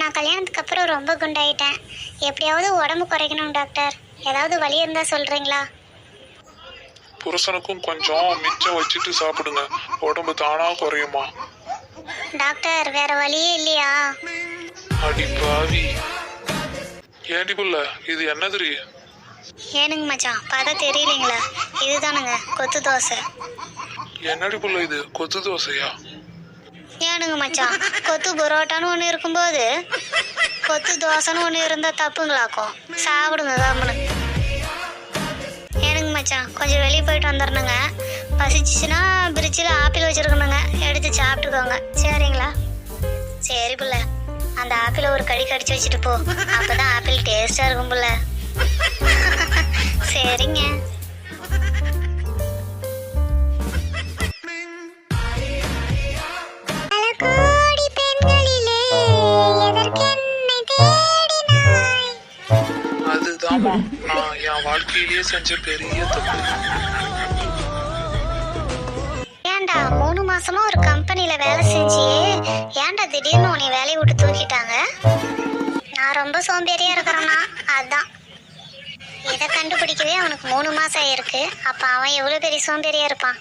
நான் கல்யாணத்துக்கு அப்புறம் ரொம்ப குண்டாயிட்டேன். எப்படியாவது உடம்பு குறைக்கணும் டாக்டர். ஏதாவது வழி இருந்தால் சொல்கிறீங்களா புருஷனுக்கும் கொஞ்சம் மிச்சம் வச்சுட்டு சாப்பிடுங்க. உடம்பு தானா குறையுமா? டாக்டர் வேற வழியே இல்லையா? அடி பாவி. ஏண்டி புள்ள இது என்னதுரி ஏனுங்க மச்சான் பார்த்தா தெரியலீங்களா? இதுதானுங்க கொத்து தோசை. என்னடி புள்ள இது கொத்து தோசையா? ஏனுங்க மச்சான்? கொத்து பரோட்டான்னு ஒன்று இருக்கும்போது கொத்து தோசைன்னு ஒன்று இருந்தால் தப்புங்களாக்கும் சாப்பிடுங்க கம்முன்னு ஏனுங்க மச்சான் கொஞ்சம் வெளியே போயிட்டு வந்துடணுங்க பசிச்சுச்சுன்னா பிரிட்ஜில் ஆப்பிள் வச்சுருக்கணுங்க. எடுத்து சாப்பிட்டுக்கோங்க. சரிங்களா? சரி பிள்ள. அந்த ஆப்பிளை ஒரு கடி கடிச்சு வச்சுட்டு போ. அப்பதான் ஆப்பிள் டேஸ்ட்டாக இருக்கும் புள்ள. சரிங்க. எதற்கென்னை நான் என் வாழ்க்கையிலேயே செஞ்ச பெரிய தப்பு. ஏன்டா மூணு மாசமா ஒரு கம்பெனில வேலை செஞ்சியே ஏன்டா திடீர்னு உன்னை வேலையை விட்டு தூக்கிட்டாங்க? நான் ரொம்ப சோம்பேறியா இருக்கிறேன்னா அதான். இதை கண்டுபிடிக்கவே அவனுக்கு மூணு மாசம் ஆயிருக்கு. அப்ப அவன் எவ்வளவு பெரிய சோம்பேறியா இருப்பான்?